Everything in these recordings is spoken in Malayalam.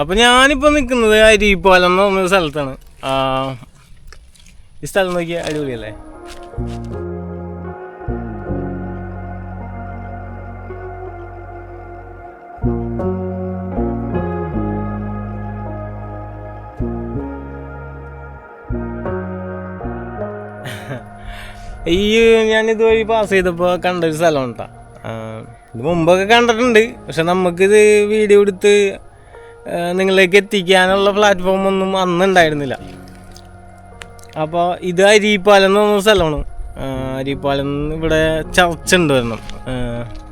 അപ്പൊ ഞാനിപ്പോ നിൽക്കുന്നത് അരിപ്പാലം എന്ന് പറഞ്ഞ സ്ഥലത്താണ്. ഈ സ്ഥലം നോക്കിയാൽ അടിപൊളിയല്ലേ? ഈ ഞാൻ ഇതുവഴി പാസ് ചെയ്തപ്പോൾ കണ്ടൊരു സ്ഥലം ഉണ്ടാ ഇത് മുമ്പൊക്കെ കണ്ടിട്ടുണ്ട് പക്ഷെ നമുക്കിത് വീഡിയോ എടുത്ത് നിങ്ങളിലേക്ക് എത്തിക്കാനുള്ള പ്ലാറ്റ്ഫോം ഒന്നും അന്ന് ഉണ്ടായിരുന്നില്ല. അപ്പോൾ ഇത് അരിപ്പാലം എന്ന് പറഞ്ഞ സ്ഥലമാണ്. അരിപ്പാലം ഇവിടെ ചർച്ച ഉണ്ട് വരണം.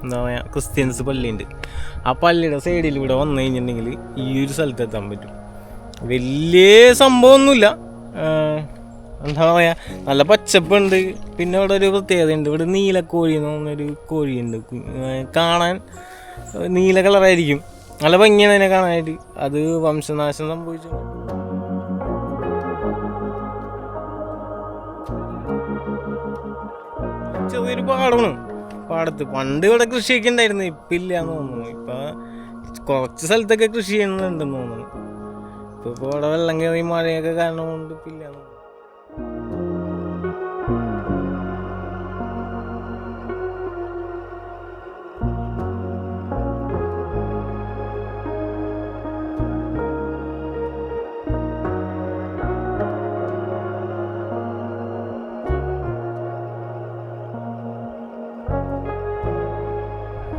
എന്താ പറയുക ക്രിസ്ത്യൻസ് പള്ളിയുണ്ട്. ആ പള്ളിയുടെ സൈഡിൽ ഇവിടെ വന്നു കഴിഞ്ഞിട്ടുണ്ടെങ്കിൽ ഈ ഒരു സ്ഥലത്ത് എത്താൻ പറ്റും. വലിയ സംഭവമൊന്നുമില്ല. എന്താ പറയുക നല്ല പച്ചപ്പുണ്ട്. പിന്നെ ഇവിടെ ഒരു പ്രത്യേകതയുണ്ട് ഇവിടെ നീലക്കോഴി എന്ന് പറഞ്ഞൊരു കോഴിയുണ്ട്. കാണാൻ നീല കളറായിരിക്കും. നല്ല ഭംഗിയാണ് അതിനെ കാണാനായിട്ട്. അത് വംശനാശം സംഭവിച്ചു. ചെറിയൊരു പാടമാണ് പാടത്ത് പണ്ട് ഇവിടെ കൃഷിയൊക്കെ ഉണ്ടായിരുന്നു. ഇപ്പം ഇല്ല എന്ന് തോന്നുന്നു. ഇപ്പൊ കുറച്ച് സ്ഥലത്തൊക്കെ കൃഷി ചെയ്യുന്നുണ്ടെന്ന് തോന്നുന്നു. ഇപ്പൊ ഇവിടെ വെള്ളം കയറി മഴയൊക്കെ കാരണം കൊണ്ട് ഇപ്പം ഇല്ല എന്ന് തോന്നുന്നു.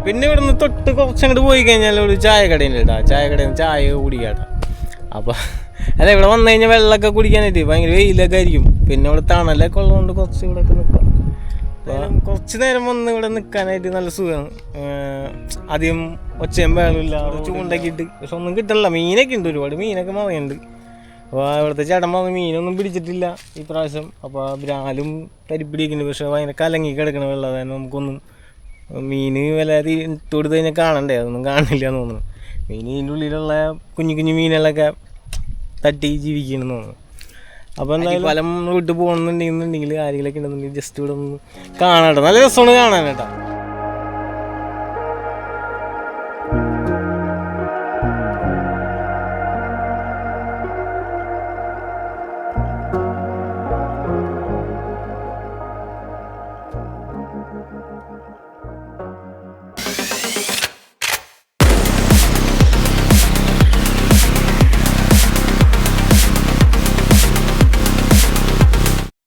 പിന്നെ ഇവിടുന്ന് തൊട്ട് കുറച്ചങ്ങോട്ട് പോയി കഴിഞ്ഞാൽ ഒരു ചായ കടയുണ്ട് കേട്ടോ ചായ കടയിൽ നിന്ന് ചായ കുടിക്കാട്ടോ അപ്പോൾ അല്ല ഇവിടെ വന്നു കഴിഞ്ഞാൽ വെള്ളമൊക്കെ കുടിക്കാനായിട്ട് ഭയങ്കര വെയിലൊക്കെ ആയിരിക്കും. പിന്നെ ഇവിടെ തണലൊക്കെ ഉള്ളതുകൊണ്ട് കുറച്ച് ഇവിടെ ഒക്കെ നിൽക്കാം കുറച്ച് നേരം വന്ന് ഇവിടെ നിൽക്കാനായിട്ട് നല്ല സുഖമാണ് ആദ്യം ഒച്ചയും വേളമില്ല അവിടെ ചൂണ്ടൊക്കെ പക്ഷെ ഒന്നും കിട്ടണില്ല. മീനൊക്കെ ഉണ്ട് ഒരുപാട്. മീനൊക്കെ മറയുണ്ട് അപ്പോൾ ഇവിടുത്തെ ചേട്ടൻ മീനൊന്നും പിടിച്ചിട്ടില്ല ഈ പ്രാവശ്യം. അപ്പോൾ ബ്രാലും കരിപ്പിടിക്കുന്നുണ്ട് പക്ഷെ ഭയങ്കര കലങ്ങി കിടക്കണ വെള്ളം നമുക്കൊന്നും. മീന് വല്ലാതെ തൊടുത്ത് കഴിഞ്ഞാൽ കാണണ്ടേ? അതൊന്നും കാണില്ല എന്ന് തോന്നുന്നു. മീൻ ഇതിന്റെ ഉള്ളിലുള്ള കുഞ്ഞു കുഞ്ഞു മീനുകളൊക്കെ തട്ടി ജീവിക്കണമെന്ന് തോന്നുന്നു. അപ്പോൾ എന്തായാലും ഫലം വിട്ട് പോകണമെന്നുണ്ടെന്നുണ്ടെങ്കിൽ ആരെങ്കിലൊക്കെ ഉണ്ടെന്നുണ്ടെങ്കിൽ ജസ്റ്റ് ഇവിടെ ഒന്ന് കാണാട്ടോ. നല്ല രസമാണ് കാണാൻ കേട്ടോ.